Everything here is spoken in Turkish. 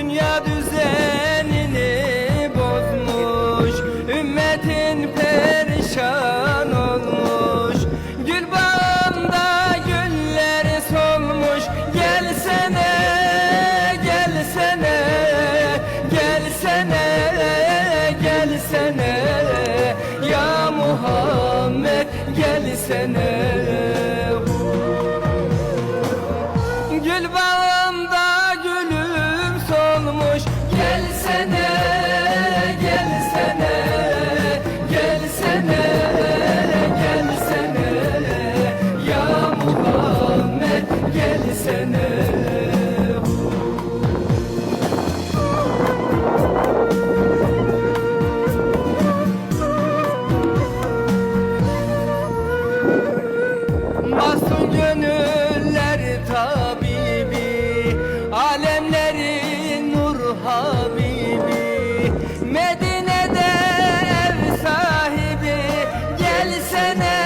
Dünya düzenini bozmuş Ümmetin perişan olmuş. Gül bağında gülleri solmuş Gelsene, gelsene Gelsene, gelsene. Ya Muhammed gelsene. Gül bağında alemlerin nur habibi. Medine'de ev sahibi gelsene